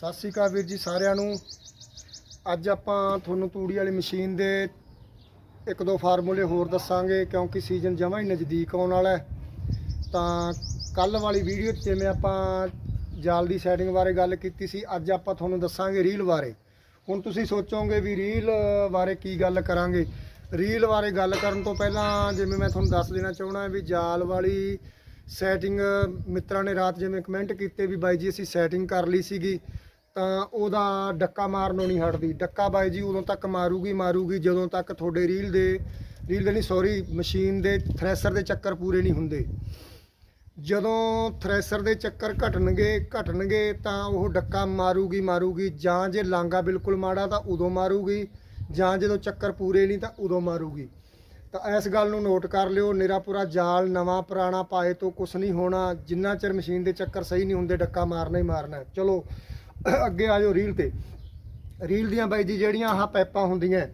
ਸਤਿ ਸ਼੍ਰੀ ਅਕਾਲ ਵੀਰ ਜੀ ਸਾਰਿਆਂ ਨੂੰ। ਅੱਜ ਆਪਾਂ ਤੁਹਾਨੂੰ ਤੂੜੀ ਵਾਲੀ ਮਸ਼ੀਨ ਦੇ ਇੱਕ ਦੋ ਫਾਰਮੂਲੇ ਹੋਰ ਦੱਸਾਂਗੇ ਕਿਉਂਕਿ ਸੀਜ਼ਨ ਜਮਾਂ ਹੀ ਨਜ਼ਦੀਕ ਆਉਣ ਵਾਲਾ ਹੈ। ਤਾਂ ਕੱਲ ਵਾਲੀ ਵੀਡੀਓ 'ਚ ਜਿਵੇਂ ਆਪਾਂ ਜਾਲ ਦੀ ਸੈਟਿੰਗ ਬਾਰੇ ਗੱਲ ਕੀਤੀ ਸੀ, ਅੱਜ ਆਪਾਂ ਤੁਹਾਨੂੰ ਦੱਸਾਂਗੇ ਰੀਲ ਬਾਰੇ। ਹੁਣ ਤੁਸੀਂ ਸੋਚੋਗੇ ਵੀ ਰੀਲ ਬਾਰੇ ਕੀ ਗੱਲ ਕਰਾਂਗੇ? ਰੀਲ ਬਾਰੇ ਗੱਲ ਕਰਨ ਤੋਂ ਪਹਿਲਾਂ ਜਿਵੇਂ ਮੈਂ ਤੁਹਾਨੂੰ ਦੱਸ ਦੇਣਾ ਚਾਹਣਾ ਵੀ ਜਾਲ ਵਾਲੀ ਸੈਟਿੰਗ ਮਿੱਤਰਾਂ ਨੇ ਰਾਤ ਜਿਵੇਂ ਕਮੈਂਟ ਕੀਤੇ ਵੀ ਬਾਈ ਜੀ ਅਸੀਂ ਸੈਟਿੰਗ ਕਰ ਲਈ ਸੀਗੀ। ਉਹਦਾ ਡੱਕਾ ਮਾਰਨੋਂ ਨਹੀਂ ਹਟਦੀ। ਡੱਕਾ ਬਾਈ ਜੀ ਉਦੋਂ ਤੱਕ ਮਾਰੂਗੀ ਮਾਰੂਗੀ ਜਦੋਂ ਤੱਕ ਤੁਹਾਡੇ ਰੀਲ ਦੇ ਰੀਲ ਦੇ ਨਹੀਂ ਸੌਰੀ ਮਸ਼ੀਨ ਦੇ ਥ੍ਰੈਸ਼ਰ ਦੇ ਚੱਕਰ ਪੂਰੇ ਨਹੀਂ ਹੁੰਦੇ। ਜਦੋਂ ਥ੍ਰੈਸ਼ਰ ਦੇ ਚੱਕਰ ਘਟਣਗੇ ਘਟਣਗੇ ਤਾਂ ਉਹ ਡੱਕਾ ਮਾਰੂਗੀ ਮਾਰੂਗੀ। ਜਾਂ ਜੇ ਲਾਂਗਾ ਬਿਲਕੁਲ ਮਾੜਾ ਤਾਂ ਉਦੋਂ ਮਾਰੂਗੀ, ਜਾਂ ਜਦੋਂ ਚੱਕਰ ਪੂਰੇ ਨਹੀਂ ਤਾਂ ਉਦੋਂ ਮਾਰੂਗੀ। ਤਾਂ ਇਸ ਗੱਲ ਨੂੰ ਨੋਟ ਕਰ ਲਿਓ, ਨਿਰਾਪੁਰਾ ਜਾਲ ਨਵਾਂ ਪੁਰਾਣਾ ਪਾਏ ਤੋਂ ਕੁਝ ਨਹੀਂ ਹੋਣਾ, ਜਿੰਨਾ ਚਿਰ ਮਸ਼ੀਨ ਦੇ ਚੱਕਰ ਸਹੀ ਨਹੀਂ ਹੁੰਦੇ, ਡੱਕਾ ਮਾਰਨਾ ਹੀ ਮਾਰਨਾ। ਚਲੋ ਅੱਗੇ ਆ ਜਾਓ ਰੀਲ ਤੇ। ਰੀਲ ਦੀਆਂ ਬਾਈ ਜੀ ਜਿਹੜੀਆਂ ਆਹ ਪੈਪਾਂ ਹੁੰਦੀਆਂ,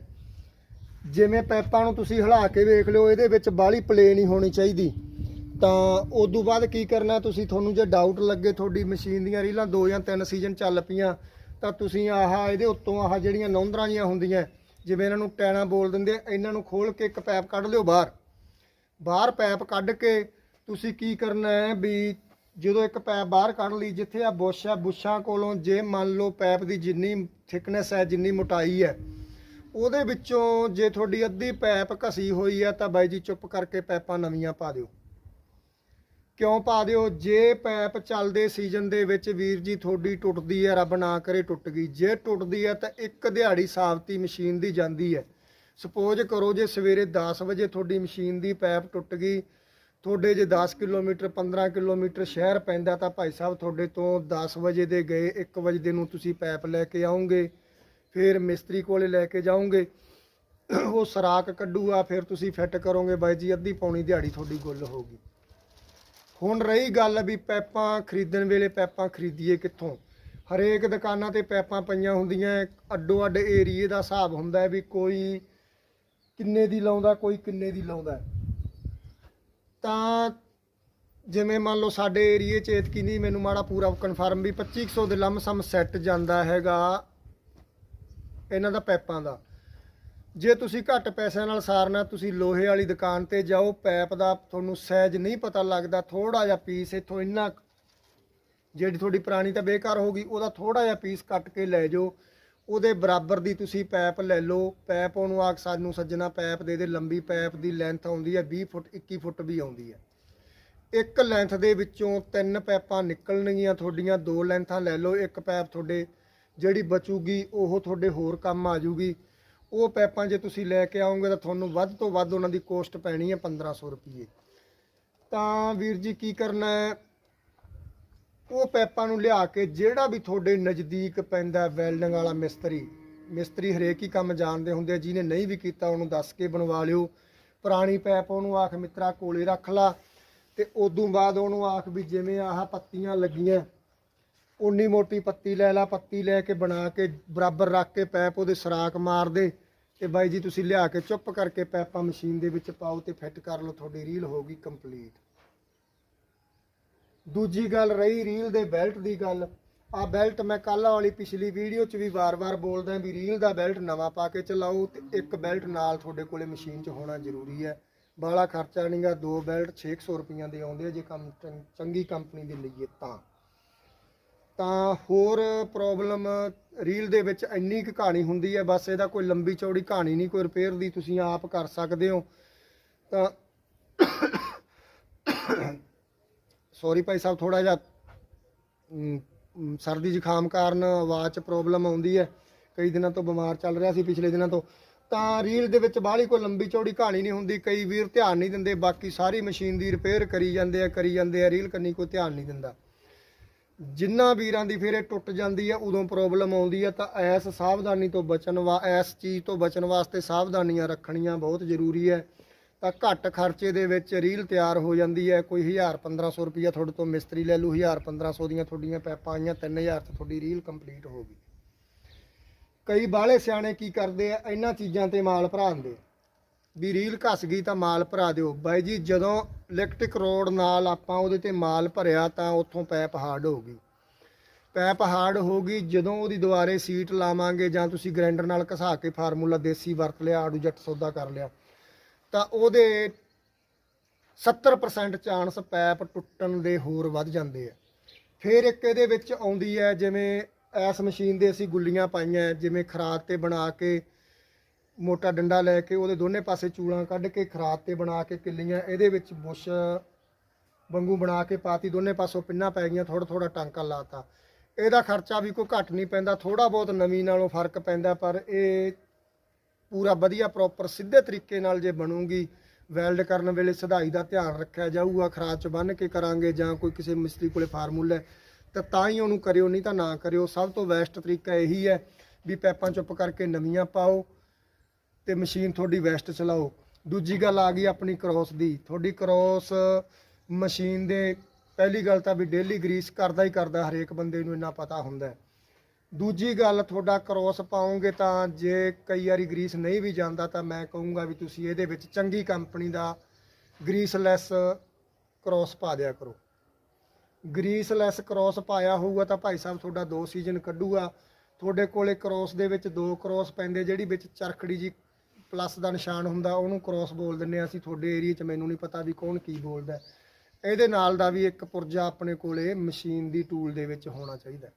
ਜਿਵੇਂ ਪੈਪਾਂ ਨੂੰ ਤੁਸੀਂ ਹਿਲਾ ਕੇ ਵੇਖ ਲਿਓ, ਇਹਦੇ ਵਿੱਚ ਬਾਹਲੀ ਪਲੇ ਨਹੀਂ ਹੋਣੀ ਚਾਹੀਦੀ। ਤਾਂ ਉਸ ਤੋਂ ਬਾਅਦ ਕੀ ਕਰਨਾ, ਤੁਸੀਂ ਤੁਹਾਨੂੰ ਜੇ ਡਾਊਟ ਲੱਗੇ ਤੁਹਾਡੀ ਮਸ਼ੀਨ ਦੀਆਂ ਰੀਲਾਂ ਦੋ ਜਾਂ ਤਿੰਨ ਸੀਜ਼ਨ ਚੱਲ ਪਈਆਂ, ਤਾਂ ਤੁਸੀਂ ਆਹ ਇਹਦੇ ਉੱਤੋਂ ਆਹ ਜਿਹੜੀਆਂ ਨੌਂਦਰਾਂ ਜੀਆਂ ਹੁੰਦੀਆਂ, ਜਿਵੇਂ ਇਹਨਾਂ ਨੂੰ ਟੈਣਾ ਬੋਲ ਦਿੰਦੇ ਇਹਨਾਂ ਨੂੰ ਖੋਲ ਕੇ ਇੱਕ ਪੈਪ ਕੱਢ ਲਿਓ ਬਾਹਰ। ਬਾਹਰ ਪੈਪ ਕੱਢ ਕੇ ਤੁਸੀਂ ਕੀ ਕਰਨਾ ਹੈ ਵੀ ਜਦੋਂ ਇੱਕ ਪੈਪ ਬਾਹਰ ਕੱਢ ਲਈ, ਜਿੱਥੇ ਆ ਬੁਸ਼ ਆ ਬੁਸ਼ਾਂ ਕੋਲੋਂ ਜੇ ਮੰਨ ਲਓ ਪੈਪ ਦੀ ਜਿੰਨੀ ਥਿਕਨੈਸ ਹੈ, ਜਿੰਨੀ ਮੋਟਾਈ ਹੈ, ਉਹਦੇ ਵਿੱਚੋਂ ਜੇ ਤੁਹਾਡੀ ਅੱਧੀ ਪੈਪ ਘਸੀ ਹੋਈ ਹੈ, ਤਾਂ ਬਾਈ ਜੀ ਚੁੱਪ ਕਰਕੇ ਪੈਪਾਂ ਨਵੀਆਂ ਪਾ ਦਿਓ। ਕਿਉਂ ਪਾ ਦਿਓ? ਜੇ ਪੈਪ ਚੱਲਦੇ ਸੀਜ਼ਨ ਦੇ ਵਿੱਚ ਵੀਰ ਜੀ ਤੁਹਾਡੀ ਟੁੱਟਦੀ ਹੈ, ਰੱਬ ਨਾ ਕਰੇ ਟੁੱਟ ਗਈ। ਜੇ ਟੁੱਟਦੀ ਹੈ, ਤਾਂ ਇੱਕ ਦਿਹਾੜੀ ਸਾਬਤੀ ਮਸ਼ੀਨ ਦੀ ਜਾਂਦੀ ਹੈ। ਸਪੋਜ਼ ਕਰੋ ਜੇ ਸਵੇਰੇ 10 ਵਜੇ ਤੁਹਾਡੀ ਮਸ਼ੀਨ ਦੀ ਪੈਪ ਟੁੱਟ ਗਈ ਤੁਹਾਡੇ ਜੇ 10 ਕਿਲੋਮੀਟਰ 15 ਕਿਲੋਮੀਟਰ ਸ਼ਹਿਰ ਪੈਂਦਾ ਤਾਂ ਭਾਈ ਸਾਹਿਬ ਤੁਹਾਡੇ ਤੋਂ 10 ਵਜੇ ਦੇ ਗਏ 1 ਵਜੇ ਦੇ ਨੂੰ ਤੁਸੀਂ ਪੈਪ ਲੈ ਕੇ ਆਉਂਗੇ, ਫਿਰ ਮਿਸਤਰੀ ਕੋਲੇ ਲੈ ਕੇ ਜਾਓਗੇ, ਉਹ ਸਰਾਕ ਕੱਢੂਗਾ, ਫਿਰ ਤੁਸੀਂ ਫਿੱਟ ਕਰੋਗੇ, ਬਾਈ ਜੀ ਅੱਧੀ ਪੌਣੀ ਦਿਹਾੜੀ ਤੁਹਾਡੀ ਗੁੱਲ ਹੋਊਗੀ। ਹੁਣ ਰਹੀ ਗੱਲ ਵੀ ਪੈਪਾਂ ਖਰੀਦਣ ਵੇਲੇ ਪੈਪਾਂ ਖਰੀਦੀਏ ਕਿੱਥੋਂ? ਹਰੇਕ ਦੁਕਾਨਾਂ ਤੇ ਪੈਪਾਂ ਪਈਆਂ ਹੁੰਦੀਆਂ ਅੱਡੋ ਅੱਡ ਏਰੀਏ ਦਾ ਹਿਸਾਬ ਹੁੰਦਾ ਵੀ ਕੋਈ ਕਿੰਨੇ ਦੀ ਲਾਉਂਦਾ, ਕੋਈ ਕਿੰਨੇ ਦੀ ਲਾਉਂਦਾ। ਤਾਂ ਜਿਵੇਂ ਮੰਨ ਲਓ ਸਾਡੇ ਏਰੀਏ ਚ ਐਤਕੀ ਨਹੀਂ, ਮੈਨੂੰ ਮਾੜਾ ਪੂਰਾ ਕਨਫਰਮ ਵੀ 2500 ਦੇ ਲਮਸਮ ਸੈੱਟ ਜਾਂਦਾ ਹੈਗਾ ਇਹਨਾਂ ਦਾ ਪੈਪਾਂ ਦਾ। ਜੇ ਤੁਸੀਂ ਘੱਟ ਪੈਸਿਆਂ ਨਾਲ ਸਾਰਨਾ, ਤੁਸੀਂ ਲੋਹੇ ਵਾਲੀ ਦੁਕਾਨ ਤੇ ਜਾਓ, ਪੈਪ ਦਾ ਤੁਹਾਨੂੰ ਸਾਈਜ਼ ਨਹੀਂ ਪਤਾ ਲੱਗਦਾ ਥੋੜਾ ਜਿਹਾ ਪੀਸ ਇੱਥੋਂ ਇੰਨਾ ਜਿਹੜੀ ਤੁਹਾਡੀ ਪੁਰਾਣੀ ਤਾਂ ਬੇਕਾਰ ਹੋ ਗਈ, ਉਹਦਾ ਥੋੜਾ ਜਿਹਾ ਪੀਸ ਕੱਟ ਕੇ ਲੈ ਜਾਓ। ਉਹਦੇ ਬਰਾਬਰ ਦੀ ਤੁਸੀਂ ਪੈਪ ਲੈ ਲਓ, ਪੈਪ ਉਹਨੂੰ ਆਖ ਸਾਨੂੰ ਸੱਜਣਾ ਪੈਪ ਦੇ ਦੇ, ਲੰਬੀ ਪੈਪ ਦੀ ਲੈਂਥ ਆਉਂਦੀ ਹੈ 20 ਫੁੱਟ 21 ਫੁੱਟ ਵੀ ਆਉਂਦੀ ਹੈ। ਇੱਕ ਲੈਂਥ ਦੇ ਵਿੱਚੋਂ ਤਿੰਨ ਪੈਪਾਂ ਨਿਕਲਣਗੀਆਂ ਤੁਹਾਡੀਆਂ, ਦੋ ਲੈਂਥਾਂ ਲੈ ਲਓ, ਇੱਕ ਪੈਪ ਤੁਹਾਡੇ ਜਿਹੜੀ ਬਚੂਗੀ, ਉਹ ਤੁਹਾਡੇ ਹੋਰ ਕੰਮ ਆ ਜੂਗੀ ਉਹ ਪੈਪਾਂ ਜੇ ਤੁਸੀਂ ਲੈ ਕੇ ਆਉਂਗੇ ਤਾਂ ਤੁਹਾਨੂੰ ਵੱਧ ਤੋਂ ਵੱਧ ਉਹਨਾਂ ਦੀ ਕੋਸਟ ਪੈਣੀ ਹੈ 1500 ਰੁਪਏ ਤਾਂ ਵੀਰ ਜੀ ਕੀ ਕਰਨਾ ਹੈ? ਉਹ ਪੈਪਾਂ ਨੂੰ ਲਿਆ ਕੇ ਜਿਹੜਾ ਵੀ ਤੁਹਾਡੇ ਨਜ਼ਦੀਕ ਪੈਂਦਾ ਵੈਲਡਿੰਗ ਵਾਲਾ ਮਿਸਤਰੀ ਮਿਸਤਰੀ ਹਰੇਕ ਹੀ ਕੰਮ ਜਾਣਦੇ ਹੁੰਦੇ ਆ, ਜਿਹਨੇ ਨਹੀਂ ਵੀ ਕੀਤਾ ਉਹਨੂੰ ਦੱਸ ਕੇ ਬਣਵਾ ਲਿਓ। ਪੁਰਾਣੀ ਪੈਪ ਉਹਨੂੰ ਆਖ ਮਿੱਤਰਾ ਕੋਲੇ ਰੱਖ ਲਾ ਤੇ ਉਦੋਂ ਬਾਅਦ ਉਹਨੂੰ ਆਖ ਵੀ ਜਿਵੇਂ ਆਹ ਪੱਤੀਆਂ ਲੱਗੀਆਂ ਉਨੀ ਮੋਟੀ ਪੱਤੀ ਲੈ ਲਾ, ਪੱਤੀ ਲੈ ਕੇ ਬਣਾ ਕੇ ਬਰਾਬਰ ਰੱਖ ਕੇ ਪੈਪ ਉਹਦੇ ਸਰਾਕ ਮਾਰ ਦੇ ਤੇ ਬਾਈ ਜੀ ਤੁਸੀਂ ਲਿਆ ਕੇ ਚੁੱਪ ਕਰਕੇ ਪੈਪਾਂ ਮਸ਼ੀਨ ਦੇ ਵਿੱਚ ਪਾਓ ਤੇ ਫਿੱਟ ਕਰ ਲਓ, ਤੁਹਾਡੀ ਰੀਲ ਹੋਊਗੀ ਕੰਪਲੀਟ। ਦੂਜੀ ਗੱਲ ਰਹੀ ਰੀਲ ਦੇ ਬੈਲਟ ਦੀ ਗੱਲ। ਆ ਬੈਲਟ ਮੈਂ ਕੱਲ ਵਾਲੀ ਪਿਛਲੀ ਵੀਡੀਓ 'ਚ ਵੀ ਵਾਰ-ਵਾਰ ਬੋਲਦਾ ਵੀ ਰੀਲ ਦਾ ਬੈਲਟ ਨਵਾਂ ਪਾ ਕੇ ਚਲਾਓ ਤੇ ਇੱਕ ਬੈਲਟ ਨਾਲ ਤੁਹਾਡੇ ਕੋਲੇ ਮਸ਼ੀਨ 'ਚ ਹੋਣਾ ਜ਼ਰੂਰੀ ਹੈ। ਬਾਲਾ ਖਰਚਾ ਨਹੀਂਗਾ ਦੋ ਬੈਲਟ 600 ਰੁਪਈਆਂ ਦੇ ਆਉਂਦੇ ਆ ਜੇ ਕੰਮ ਚੰਗੀ ਕੰਪਨੀ ਦੇ ਲਈਏ ਤਾਂ। ਤਾਂ ਹੋਰ ਪ੍ਰੋਬਲਮ ਰੀਲ ਦੇ ਵਿੱਚ ਇੰਨੀ ਕੁ ਕਹਾਣੀ ਹੁੰਦੀ ਹੈ, ਬਸ ਇਹਦਾ ਕੋਈ ਲੰਬੀ ਚੌੜੀ ਕਹਾਣੀ ਨਹੀਂ ਕੋਈ ਰਿਪੇਅਰ ਦੀ ਤੁਸੀਂ ਆਪ ਕਰ ਸਕਦੇ ਹੋ। ਤਾਂ ਸੌਰੀ ਭਾਈ ਸਾਹਿਬ ਥੋੜਾ ਜਿਹਾ ਸਰਦੀ ਜ਼ੁਕਾਮ ਕਾਰਨ ਆਵਾਜ਼ 'ਚ ਪ੍ਰੋਬਲਮ ਆਉਂਦੀ ਹੈ। ਕਈ ਦਿਨਾਂ ਤੋਂ ਬਿਮਾਰ ਚੱਲ ਰਿਹਾ ਸੀ ਪਿਛਲੇ ਦਿਨਾਂ ਤੋਂ। ਤਾਂ ਰੀਲ ਦੇ ਵਿੱਚ ਬਾਹਲੀ ਕੋਈ ਲੰਬੀ ਚੌੜੀ ਕਹਾਣੀ ਨਹੀਂ ਹੁੰਦੀ। ਕਈ ਵੀਰ ਧਿਆਨ ਨਹੀਂ ਦਿੰਦੇ। ਬਾਕੀ ਸਾਰੀ ਮਸ਼ੀਨ ਦੀ ਰਿਪੇਅਰ ਕਰੀ ਜਾਂਦੇ ਆ, ਕਰੀ ਜਾਂਦੇ ਆ। ਰੀਲ ਕੰਨੀ ਕੋਈ ਧਿਆਨ ਨਹੀਂ ਦਿੰਦਾ। ਜਿੰਨਾ ਵੀਰਾਂ ਦੀ ਫਿਰ ਇਹ ਟੁੱਟ ਜਾਂਦੀ ਆ, ਉਦੋਂ ਪ੍ਰੋਬਲਮ ਆਉਂਦੀ ਆ। ਤਾਂ ਐਸ ਸਾਵਧਾਨੀ ਤੋਂ ਬਚਣ ਵਾ ਐਸ ਚੀਜ਼ ਤੋਂ ਬਚਣ ਵਾਸਤੇ ਸਾਵਧਾਨੀਆਂ ਰੱਖਣੀਆਂ ਬਹੁਤ ਜ਼ਰੂਰੀ ਹੈ। ਤਾਂ ਘੱਟ ਖਰਚੇ ਦੇ ਵਿੱਚ ਰੀਲ ਤਿਆਰ ਹੋ ਜਾਂਦੀ ਹੈ। ਕੋਈ 1000 1500 ਰੁਪਈਆ ਤੁਹਾਡੇ ਤੋਂ ਮਿਸਤਰੀ ਲੈ ਲੂ 1000 1500 ਦੀਆਂ ਤੁਹਾਡੀਆਂ ਪੈਪਾਂ ਆਈਆਂ 3000 ਤੇ ਤੁਹਾਡੀ ਰੀਲ ਕੰਪਲੀਟ ਹੋ ਗਈ। ਕਈ ਬਾਹਲੇ ਸਿਆਣੇ ਕੀ ਕਰਦੇ ਆ? ਇਹਨਾਂ ਚੀਜ਼ਾਂ ਤੇ ਮਾਲ ਭਰਾਉਂਦੇ ਵੀ ਰੀਲ ਘਸ ਗਈ ਤਾਂ ਮਾਲ ਭਰਾ ਦਿਓ। ਬਾਈ ਜੀ, ਜਦੋਂ ਇਲੈਕਟ੍ਰਿਕ ਰੋਡ ਨਾਲ ਆਪਾਂ ਉਹਦੇ ਤੇ ਮਾਲ ਭਰਿਆ ਤਾਂ ਉੱਥੋਂ ਪੈਪ ਹਾਰਡ ਹੋ ਗਈ। ਪੈਪ ਹਾਰਡ ਹੋ ਗਈ, ਜਦੋਂ ਉਹਦੀ ਦੁਬਾਰੇ ਸੀਟ ਲਾਵਾਂਗੇ ਜਾਂ ਤੁਸੀਂ ਗ੍ਰਾਈਂਡਰ ਨਾਲ ਘਸਾ ਕੇ ਫਾਰਮੂਲਾ ਦੇਸੀ ਵਰਤ ਲਿਆ, ਆੜੂ ਜੱਟ ਸੌਦਾ ਕਰ ਲਿਆ ਤਾਂ ਉਹਦੇ 70% ਚਾਂਸ ਪੈਪ ਟੁੱਟਣ ਦੇ ਹੋਰ ਵੱਧ ਜਾਂਦੇ ਆ। ਫਿਰ ਇੱਕ ਇਹਦੇ ਵਿੱਚ ਆਉਂਦੀ ਹੈ, ਜਿਵੇਂ ਐਸ ਮਸ਼ੀਨ ਦੇ ਅਸੀਂ ਗੁੱਲੀਆਂ ਪਾਈਆਂ, ਜਿਵੇਂ ਖਰਾਦ ਤੇ ਬਣਾ ਕੇ ਮੋਟਾ ਡੰਡਾ ਲੈ ਕੇ ਉਹਦੇ ਦੋਨੇ ਪਾਸੇ ਚੂਲਾਂ ਕੱਢ ਕੇ ਖਰਾਦ ਤੇ ਬਣਾ ਕੇ ਕਿੱਲੀਆਂ, ਇਹਦੇ ਵਿੱਚ ਬੁਸ਼ ਵਾਂਗੂ ਬਣਾ ਕੇ ਪਾਤੀ, ਦੋਨੇ ਪਾਸੋਂ ਪਿੰਨਾ ਪੈ ਗਈਆਂ ਥੋੜਾ ਥੋੜਾ ਟਾਂਕਾ ਲਾਤਾ। ਇਹਦਾ ਖਰਚਾ ਵੀ ਕੋਈ ਘੱਟ ਨਹੀਂ ਪੈਂਦਾ ਥੋੜਾ ਬਹੁਤ ਨਵੀਂ ਨਾਲੋਂ ਫ਼ਰਕ ਪੈਂਦਾ, ਪਰ ਇਹ ਪੂਰਾ ਵਧੀਆ ਪ੍ਰੋਪਰ ਸਿੱਧੇ ਤਰੀਕੇ ਨਾਲ ਜੇ ਬਣੂਗੀ ਵੈਲਡ ਕਰਨ ਵੇਲੇ ਸਧਾਈ ਦਾ ਧਿਆਨ ਰੱਖਿਆ ਜਾਊਗਾ ਖਰਾਦ ਚ ਬੰਨ ਕੇ ਕਰਾਂਗੇ ਜਾਂ ਕੋਈ ਕਿਸੇ ਮਿਸਤਰੀ ਕੋਲੇ ਫਾਰਮੂਲਾ ਤਾਂ ਤਾਂ ਹੀ ਉਹਨੂੰ ਕਰਿਓ, ਨਹੀਂ ਤਾਂ ਨਾ ਕਰਿਓ। ਸਭ ਤੋਂ ਬੈਸਟ ਤਰੀਕਾ ਇਹੀ ਹੈ ਵੀ ਪੈਪਾਂ ਚੁੱਪ ਕਰਕੇ ਨਵੀਆਂ ਪਾਓ ਤੇ ਮਸ਼ੀਨ ਤੁਹਾਡੀ ਵੈਸਟ ਚਲਾਓ। ਦੂਜੀ ਗੱਲ ਆ ਗਈ ਆਪਣੀ ਕ੍ਰੋਸ ਦੀ। ਤੁਹਾਡੀ ਕ੍ਰੋਸ ਮਸ਼ੀਨ ਦੇ, ਪਹਿਲੀ ਗੱਲ ਤਾਂ ਵੀ ਡੇਲੀ ਗਰੀਸ ਕਰਦਾ ਹੀ ਕਰਦਾ ਹਰੇਕ ਬੰਦੇ ਨੂੰ ਇੰਨਾ ਪਤਾ ਹੁੰਦਾ ਦੂਜੀ ਗੱਲ ਤੁਹਾਡਾ ਕ੍ਰੋਸ ਪਾਉਂਗੇ ਤਾਂ ਜੇ ਕਈ ਵਾਰੀ ਗਰੀਸ ਨਹੀਂ ਵੀ ਜਾਂਦਾ ਤਾਂ ਮੈਂ ਕਹੂੰਗਾ ਵੀ ਤੁਸੀਂ ਇਹਦੇ ਵਿੱਚ ਚੰਗੀ ਕੰਪਨੀ ਦਾ ਗਰੀਸਲੈਸ ਕ੍ਰੋਸ ਪਾ ਦਿਆ ਕਰੋ। ਗਰੀਸਲੈਸ ਕ੍ਰੋਸ ਪਾਇਆ ਹੋਊਗਾ ਤਾਂ ਭਾਈ ਸਾਹਿਬ ਤੁਹਾਡਾ ਦੋ ਸੀਜ਼ਨ ਕੱਢੂਗਾ। ਤੁਹਾਡੇ ਕੋਲੇ ਕ੍ਰੋਸ ਦੇ ਵਿੱਚ ਦੋ ਕ੍ਰੋਸ ਪੈਂਦੇ, ਜਿਹੜੀ ਵਿੱਚ ਚਰਖੜੀ ਜੀ ਪਲੱਸ ਦਾ ਨਿਸ਼ਾਨ ਹੁੰਦਾ, ਉਹਨੂੰ ਕ੍ਰੋਸ ਬੋਲ ਦਿੰਦੇ ਆ ਅਸੀਂ। ਤੁਹਾਡੇ ਏਰੀਆ 'ਚ ਮੈਨੂੰ ਨਹੀਂ ਪਤਾ ਵੀ ਕੌਣ ਕੀ ਬੋਲਦਾ। ਇਹਦੇ ਨਾਲ ਦਾ ਵੀ ਇੱਕ ਪੁਰਜਾ ਆਪਣੇ ਕੋਲੇ ਮਸ਼ੀਨ ਦੀ ਟੂਲ ਦੇ ਵਿੱਚ ਹੋਣਾ ਚਾਹੀਦਾ।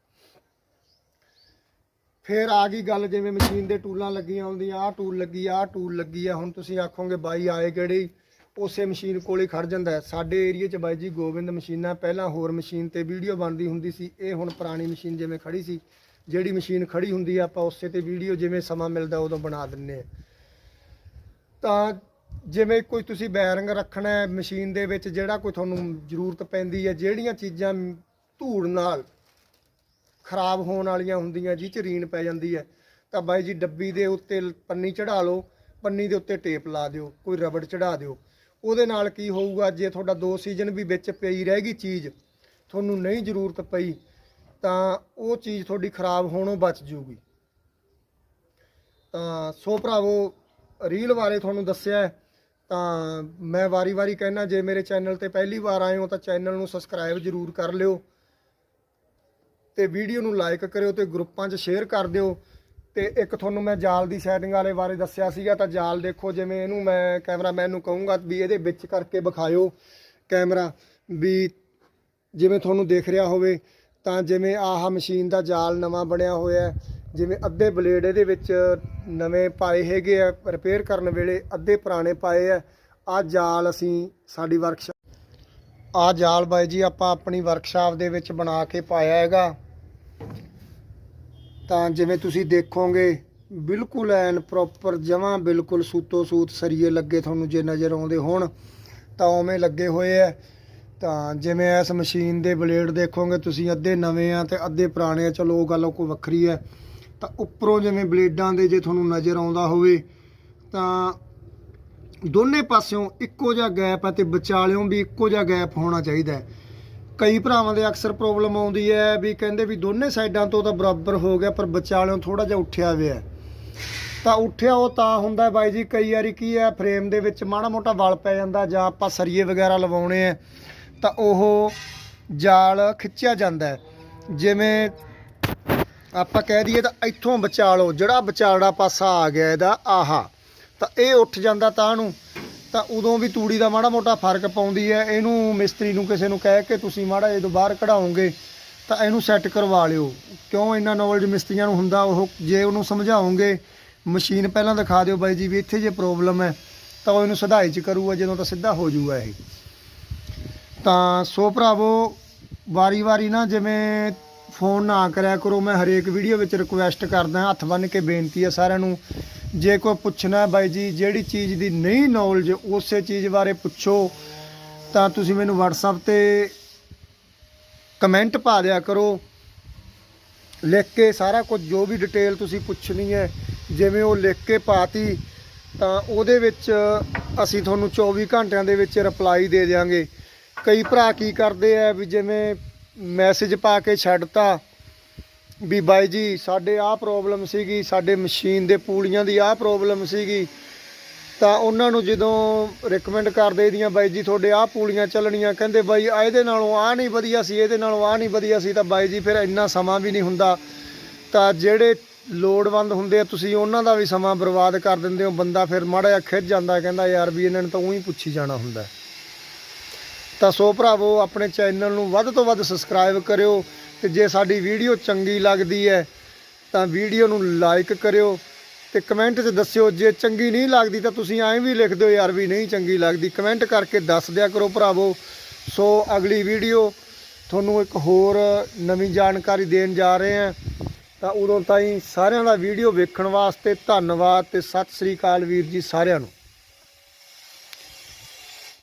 ਫਿਰ ਆ ਗਈ ਗੱਲ ਜਿਵੇਂ ਮਸ਼ੀਨ ਦੇ ਟੂਲਾਂ ਲੱਗੀਆਂ ਹੁੰਦੀਆਂ, ਆਹ ਟੂਲ ਲੱਗੀ, ਆਹ ਟੂਲ ਲੱਗੀ ਆ, ਹੁਣ ਤੁਸੀਂ ਆਖੋਗੇ ਬਾਈ ਆਏ ਕਿਹੜੀ ਉਸੇ ਮਸ਼ੀਨ ਕੋਲੇ ਖੜ ਜਾਂਦਾ ਹੈ। ਸਾਡੇ ਏਰੀਆ 'ਚ ਬਾਈ ਜੀ ਗੋਬਿੰਦ ਮਸ਼ੀਨਾਂ, ਪਹਿਲਾਂ ਹੋਰ ਮਸ਼ੀਨ ਤੇ ਵੀਡੀਓ ਬਣਦੀ ਹੁੰਦੀ ਸੀ, ਇਹ ਹੁਣ ਪੁਰਾਣੀ ਮਸ਼ੀਨ ਜਿਵੇਂ ਖੜੀ ਸੀ, ਜਿਹੜੀ ਮਸ਼ੀਨ ਖੜੀ ਹੁੰਦੀ ਆ, ਆਪਾਂ ਉਸੇ ਤੇ ਵੀਡੀਓ ਜਿਵੇਂ ਸਮਾਂ ਮਿਲਦਾ ਉਦੋਂ ਬਣਾ ਦਿੰਨੇ ਆ ਤਾਂ ਜਿਵੇਂ ਕੋਈ ਤੁਸੀਂ ਬੈਰਿੰਗ ਰੱਖਣਾ ਹੈ ਮਸ਼ੀਨ ਦੇ ਵਿੱਚ, ਜਿਹੜਾ ਕੋਈ ਤੁਹਾਨੂੰ ਜ਼ਰੂਰਤ ਪੈਂਦੀ ਹੈ, ਜਿਹੜੀਆਂ ਚੀਜ਼ਾਂ ਧੂੜ ਨਾਲ ਖਰਾਬ ਹੋਣ ਵਾਲੀਆਂ ਹੁੰਦੀਆਂ ਜਿਹ ਚ ਰੀਨ ਪੈ ਜਾਂਦੀ ਹੈ। ਤਾਂ ਬਾਈ ਜੀ, ਡੱਬੀ ਦੇ ਉੱਤੇ ਪੰਨੀ ਚੜਾ ਲਓ, ਪੰਨੀ ਦੇ ਉੱਤੇ ਟੇਪ ਲਾ ਦਿਓ, ਕੋਈ ਰਬੜ ਚੜਾ ਦਿਓ। ਉਹਦੇ ਨਾਲ ਕੀ ਹੋਊਗਾ, ਜੇ ਤੁਹਾਡਾ ਦੋ ਸੀਜ਼ਨ ਵੀ ਵਿੱਚ ਪਈ ਰਹਿ ਗਈ ਚੀਜ਼, ਤੁਹਾਨੂੰ ਨਹੀਂ ਜ਼ਰੂਰਤ ਪਈ, ਤਾਂ ਉਹ ਚੀਜ਼ ਤੁਹਾਡੀ ਖਰਾਬ ਹੋਣੋਂ ਬਚ ਜੂਗੀ। ਤਾਂ ਸੋ ਭਰਾਵੋ, ਰੀਲ ਬਾਰੇ ਤੁਹਾਨੂੰ ਦੱਸਿਆ ਤਾਂ ਮੈਂ ਵਾਰੀ-ਵਾਰੀ ਕਹਿਣਾ ਜੇ ਮੇਰੇ ਚੈਨਲ ਤੇ ਪਹਿਲੀ ਵਾਰ ਆਏ ਹੋ, ਤਾਂ ਚੈਨਲ ਨੂੰ ਸਬਸਕ੍ਰਾਈਬ ਜ਼ਰੂਰ ਕਰ ਲਿਓ। ਤੇ ਵੀਡੀਓ ਨੂੰ ਲਾਈਕ ਕਰਿਓ ਤੇ ਗਰੁੱਪਾਂ 'ਚ ਸ਼ੇਅਰ ਕਰ ਦਿਓ। ਤੇ ਇੱਕ ਤੁਹਾਨੂੰ ਮੈਂ ਜਾਲ ਦੀ ਸੈਟਿੰਗ ਵਾਲੇ ਬਾਰੇ ਦੱਸਿਆ ਸੀਗਾ, ਤਾਂ ਜਾਲ ਦੇਖੋ ਜਿਵੇਂ ਇਹਨੂੰ ਮੈਂ ਕੈਮਰਾਮੈਨ ਨੂੰ ਕਹੂੰਗਾ ਵੀ ਇਹਦੇ ਵਿੱਚ ਕਰਕੇ ਵਿਖਾਇਓ ਕੈਮਰਾ ਵੀ ਜਿਵੇਂ ਤੁਹਾਨੂੰ ਦੇਖ ਰਿਹਾ ਹੋਵੇ, ਤਾਂ ਜਿਵੇਂ ਆਹ ਮਸ਼ੀਨ ਦਾ ਜਾਲ ਨਵਾਂ ਬਣਿਆ ਹੋਇਆ ਜਿਵੇਂ ਅੱਧੇ ਬਲੇਡ ਇਹਦੇ ਵਿੱਚ ਨਵੇਂ ਪਾਏ ਹੈਗੇ ਆ ਰਿਪੇਅਰ ਕਰਨ ਵੇਲੇ ਅੱਧੇ ਪੁਰਾਣੇ ਪਾਏ ਆ ਆ ਜਾਲ ਅਸੀਂ ਸਾਡੀ ਵਰਕਸ਼ਾਪ ਆ ਜਾਲ ਬਾਈ ਜੀ ਆਪਾਂ ਆਪਣੀ ਵਰਕਸ਼ਾਪ ਦੇ ਵਿੱਚ ਬਣਾ ਕੇ ਪਾਇਆ ਹੈਗਾ। ਤਾਂ ਜਿਵੇਂ ਤੁਸੀਂ ਦੇਖੋਗੇ, ਬਿਲਕੁਲ ਐਨ ਪ੍ਰੋਪਰ ਜਮਾਂ ਬਿਲਕੁਲ ਸੂਤੋ ਸੂਤ ਸਰੀਏ ਲੱਗੇ ਤੁਹਾਨੂੰ ਜੇ ਨਜ਼ਰ ਆਉਂਦੇ ਹੋਣ, ਤਾਂ ਉਵੇਂ ਲੱਗੇ ਹੋਏ ਐ। ਤਾਂ ਜਿਵੇਂ ਇਸ ਮਸ਼ੀਨ ਦੇ ਬਲੇਡ ਦੇਖੋਗੇ, ਤੁਸੀਂ ਅੱਧੇ ਨਵੇਂ ਆ ਤੇ ਅੱਧੇ ਪੁਰਾਣੇ ਆ, ਚਲੋ ਉਹ ਗੱਲ ਕੋਈ ਵੱਖਰੀ ਹੈ ਤਾਂ ਉੱਪਰੋਂ ਜਿਵੇਂ ਬਲੇਡਾਂ ਦੇ ਜੇ ਤੁਹਾਨੂੰ ਨਜ਼ਰ ਆਉਂਦਾ ਹੋਵੇ, ਤਾਂ ਦੋਨੇ ਪਾਸਿਓਂ ਇੱਕੋ ਜਿਹਾ ਗੈਪ ਹੈ ਤੇ ਵਿਚਾਲਿਓਂ ਵੀ ਇੱਕੋ ਜਿਹਾ ਗੈਪ ਹੋਣਾ ਚਾਹੀਦਾ ਹੈ ਕਈ ਭਰਾਵਾਂ ਦੇ ਅਕਸਰ ਪ੍ਰੋਬਲਮ ਆਉਂਦੀ ਹੈ ਵੀ ਕਹਿੰਦੇ ਵੀ ਦੋਨੇ ਸਾਈਡਾਂ ਤੋਂ ਤਾਂ ਬਰਾਬਰ ਹੋ ਗਿਆ, ਪਰ ਵਿਚਾਲਿਓਂ ਥੋੜਾ ਜਿਹਾ ਉੱਠਿਆ ਹੋਇਆ ਹੈ। ਤਾਂ ਉੱਠਿਆ ਉਹ ਤਾਂ ਹੁੰਦਾ ਬਾਈ ਜੀ, ਕਈ ਵਾਰੀ ਕੀ ਹੈ ਫਰੇਮ ਦੇ ਵਿੱਚ ਮਾੜਾ ਮੋਟਾ ਵਲ ਪੈ ਜਾਂਦਾ ਜਾਂ ਆਪਾਂ ਸਰੀਏ ਵਗੈਰਾ ਲਵਾਉਣੇ ਆ ਤਾਂ ਉਹ ਜਾਲ ਖਿੱਚਿਆ ਜਾਂਦਾ ਜਿਵੇਂ ਆਪਾਂ ਕਹਿ ਦਈਏ ਤਾਂ ਇੱਥੋਂ ਬਚਾ ਲਓ, ਜਿਹੜਾ ਵਿਚਾਲੜਾ ਪਾਸਾ ਆ ਗਿਆ ਇਹਦਾ, ਆਹਾ, ਤਾਂ ਇਹ ਉੱਠ ਜਾਂਦਾ ਤਾਂ ਨੂੰ। ਤਾਂ ਉਦੋਂ ਵੀ ਤੂੜੀ ਦਾ ਮਾੜਾ ਮੋਟਾ ਫ਼ਰਕ ਪਾਉਂਦੀ ਹੈ। ਇਹਨੂੰ ਮਿਸਤਰੀ ਨੂੰ ਕਿਸੇ ਨੂੰ ਕਹਿ ਕੇ ਤੁਸੀਂ ਮਾੜਾ ਜਦੋਂ ਬਾਹਰ ਕਢਾਓਗੇ, ਤਾਂ ਇਹਨੂੰ ਸੈੱਟ ਕਰਵਾ ਲਿਓ। ਕਿਉਂ ਇੰਨਾ ਨੌਲੇਜ ਮਿਸਤਰੀਆਂ ਨੂੰ ਹੁੰਦਾ, ਉਹ ਜੇ ਉਹਨੂੰ ਸਮਝਾਓਗੇ, ਮਸ਼ੀਨ ਪਹਿਲਾਂ ਦਿਖਾ ਦਿਓ ਬਾਈ ਜੀ ਵੀ ਇੱਥੇ ਜੇ ਪ੍ਰੋਬਲਮ ਹੈ, ਤਾਂ ਉਹ ਇਹਨੂੰ ਸਿਧਾਈ ਚ ਕਰੂਗਾ, ਜਦੋਂ ਤਾਂ ਸਿੱਧਾ ਹੋ ਜਾਊਗਾ ਇਹ। ਤਾਂ ਸੋ ਭਰਾਵੋ ਵਾਰੀ-ਵਾਰੀ ਨਾ ਜਿਵੇਂ ਫੋਨ ਨਾ ਕਰਿਆ ਕਰੋ, ਮੈਂ ਹਰੇਕ ਵੀਡੀਓ ਵਿੱਚ ਰਿਕੁਐਸਟ ਕਰਦਾ, ਹੱਥ ਬੰਨ ਕੇ ਬੇਨਤੀ ਹੈ ਸਾਰਿਆਂ ਨੂੰ ਜੇ ਕੋਈ ਪੁੱਛਣਾ ਬਾਈ ਜੀ, ਜਿਹੜੀ ਚੀਜ਼ ਦੀ ਨਹੀਂ ਨੌਲੇਜ ਉਸੇ ਚੀਜ਼ ਬਾਰੇ ਪੁੱਛੋ, ਤਾਂ ਤੁਸੀਂ ਮੈਨੂੰ WhatsApp ਤੇ ਕਮੈਂਟ ਪਾ ਦਿਆ ਕਰੋ। ਲਿਖ ਕੇ ਸਾਰਾ ਕੁਝ, ਜੋ ਵੀ ਡਿਟੇਲ ਤੁਸੀਂ ਪੁੱਛਣੀ ਹੈ, ਜਿਵੇਂ ਉਹ ਲਿਖ ਕੇ ਪਾਤੀ, ਤਾਂ ਉਹਦੇ ਵਿੱਚ ਅਸੀਂ ਤੁਹਾਨੂੰ 24 ਘੰਟਿਆਂ ਦੇ ਵਿੱਚ ਰਿਪਲਾਈ ਦੇ ਦਿਆਂਗੇ। ਕਈ ਭਰਾ ਕੀ ਕਰਦੇ ਆ ਵੀ ਜਿਵੇਂ ਮੈਸੇਜ ਪਾ ਕੇ ਛੱਡਤਾ ਵੀ ਬਾਈ ਜੀ, ਸਾਡੇ ਆਹ ਪ੍ਰੋਬਲਮ ਸੀਗੀ, ਸਾਡੇ ਮਸ਼ੀਨ ਦੇ ਪੂਲੀਆਂ ਦੀ ਆਹ ਪ੍ਰੋਬਲਮ ਸੀਗੀ। ਤਾਂ ਉਹਨਾਂ ਨੂੰ ਜਦੋਂ ਰეკਮੈਂਡ ਕਰਦੇ ਇਹਦੀਆਂ ਬਾਈ ਜੀ, ਤੁਹਾਡੇ ਆਹ ਪੂਲੀਆਂ ਚੱਲਣੀਆਂ, ਕਹਿੰਦੇ ਬਾਈ ਇਹਦੇ ਨਾਲੋਂ ਆਹ ਨਹੀਂ ਵਧੀਆ ਸੀ, ਇਹਦੇ ਨਾਲੋਂ ਆਹ ਨਹੀਂ ਵਧੀਆ ਸੀ, ਤਾਂ ਬਾਈ ਜੀ, ਫਿਰ ਇੰਨਾ ਸਮਾਂ ਵੀ ਨਹੀਂ ਹੁੰਦਾ। ਤਾਂ ਜਿਹੜੇ ਲੋੜਵੰਦ ਹੁੰਦੇ ਆ, ਤੁਸੀਂ ਉਹਨਾਂ ਦਾ ਵੀ ਸਮਾਂ ਬਰਬਾਦ ਕਰ ਦਿੰਦੇ ਹੋ। ਬੰਦਾ ਫਿਰ ਮਾੜਾ ਜਿਹਾ ਖਿੱਚ ਜਾਂਦਾ, ਕਹਿੰਦਾ ਯਾਰ ਵੀ ਇਹਨਾਂ ਨੇ ਤਾਂ ਉਹੀ ਪੁੱਛੀ ਜਾਣਾ ਹੁੰਦਾ। ਤਾਂ ਸੋ ਭਰਾਵੋ, ਆਪਣੇ ਚੈਨਲ ਨੂੰ ਵੱਧ ਤੋਂ ਵੱਧ ਸਬਸਕ੍ਰਾਈਬ ਕਰਿਓ। ਤੇ ਜੇ ਸਾਡੀ ਵੀਡੀਓ ਚੰਗੀ ਲੱਗਦੀ ਹੈ, ਤਾਂ ਵੀਡੀਓ ਨੂੰ ਲਾਈਕ ਕਰਿਓ ਤੇ ਕਮੈਂਟ 'ਚ ਦੱਸਿਓ, ਜੇ ਚੰਗੀ ਨਹੀਂ ਲੱਗਦੀ ਤਾਂ ਤੁਸੀਂ ਐਂ ਵੀ ਲਿਖ ਦਿਓ ਯਾਰ ਵੀ ਨਹੀਂ ਚੰਗੀ ਲੱਗਦੀ। ਕਮੈਂਟ ਕਰਕੇ ਦੱਸ ਦਿਆ ਕਰੋ ਭਰਾਵੋ। ਸੋ ਅਗਲੀ ਵੀਡੀਓ ਤੁਹਾਨੂੰ ਇੱਕ ਹੋਰ ਨਵੀਂ ਜਾਣਕਾਰੀ ਦੇਣ ਜਾ ਰਹੇ ਹਾਂ। ਤਾਂ ਉਦੋਂ ਤਾਈਂ ਸਾਰਿਆਂ ਦਾ ਵੀਡੀਓ ਵੇਖਣ ਵਾਸਤੇ ਧੰਨਵਾਦ ਤੇ ਸਤਿ ਸ੍ਰੀ ਅਕਾਲ ਵੀਰ ਜੀ ਸਾਰਿਆਂ ਨੂੰ।